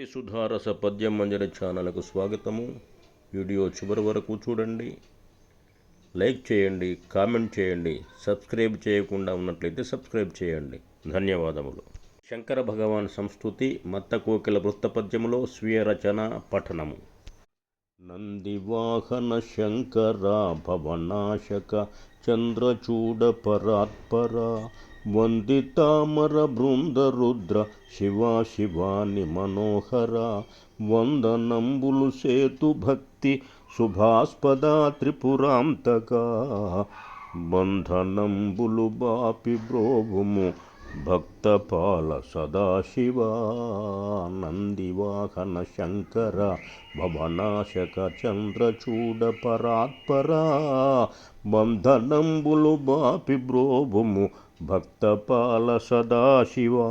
భక్తి సుధారస పద్యం మంజరి ఛానల్కు స్వాగతము. వీడియో చివరి వరకు చూడండి. లైక్ చేయండి కామెంట్ చేయండి సబ్స్క్రైబ్ చేయకుండా ఉన్నట్లయితే సబ్స్క్రైబ్ చేయండి. ధన్యవాదములు. శంకర భగవాన్ సంస్కృతి మత్త కోకిల వృత్తపద్యములో స్వీయ రచన పఠనము. నందివాహన శంకర భవనాశక చంద్రచూడ పరాత్పర వందితామర బృంద రుద్ర శివాని మనోహర వందనంబులు సేతు భక్తి శుభాస్పద త్రిపురాంతక బంధనంబులు బాపి బ్రోగుము భక్తపాల సదాశివా నందివాహన శంకర భవనాశక చంద్రచూడ పరాత్పర బంధనంబులు బాపి బ్రోభుము భక్తపాల సదాశివా.